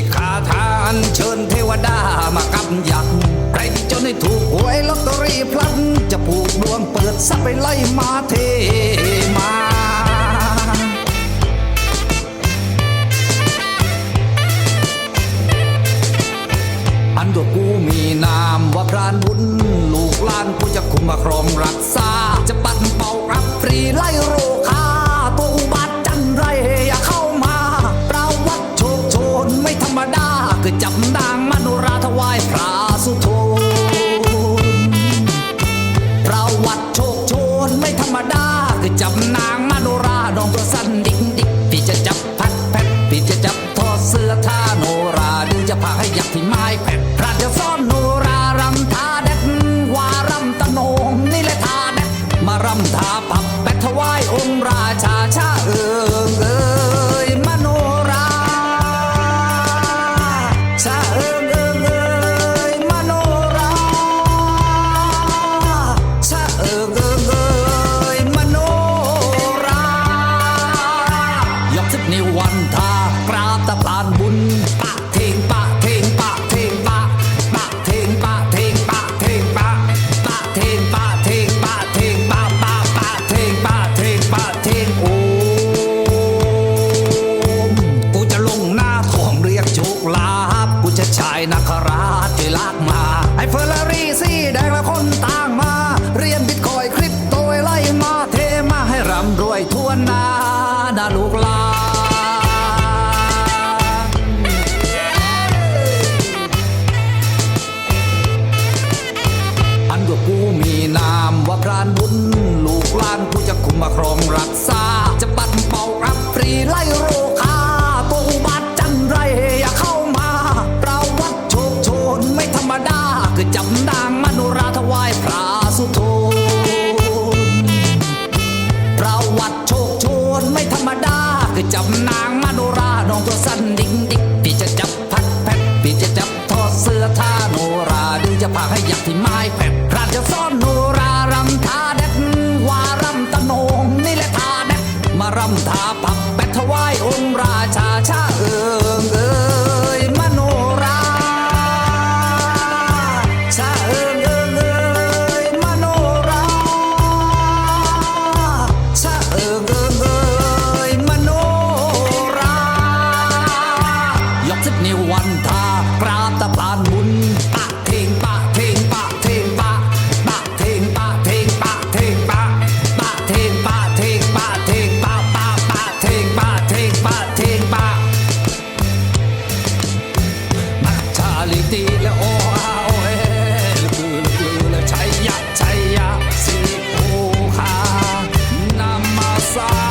กขาทานเชิญเทวดามากำยักใครที่จนให้ถูกหวยลอตเตอรี่พลันจะผูกดวงเปิดซับไปไล่มาเทมาอันตัวกูมีนามว่าพรานบุญ ลูกหลานกูจะคุมมาครองรักษา จะปัดเป่ารับฟรีไล่โร มโนราดองตัวสั้นดิกดิกพี่จะจับพัดแพทพี่จะจับทอเสื้อท่าโนราดูจะพาให้ยักที่ไม้แผดพระจะซ่อนโนรารำท่าเด็ดวารำตะโนงนี่แหละท่าเด็ดมารำท่าปับแปดถวายองค์ราชาชา ราชช่ลากมา ไอ้เฟอร์รารี่สีแดงและคนต่างมา เรียนบิตคอยคริปโตไล่มาเทมาให้ร่ำรวยทั่วหน้านาลูกหลาอันตัวกูมีนามว่าพรานบุญ ลูกหลานกูจะคุมมาครองรักษา นไม่ธรรมดา คือจับนางมโนราน้องตัวสั้นดิงดิ๊กพี่จะจับพัดแพทพี่จะจับทอดเสื้อท่าโนราดึงจะพาให้ยักที่ไม้แผดราชซ่อนโนรารำท่าเด็ดวารำตะโนงนี่แหละท่าเด็ดมารำท่าปับแปดถวายองค์ราชาชาเอิงเอยมโนราชาเอิงเอิง และโออาโอเอละกือละกือละชัยยะชัยยสิโอคานำมาสา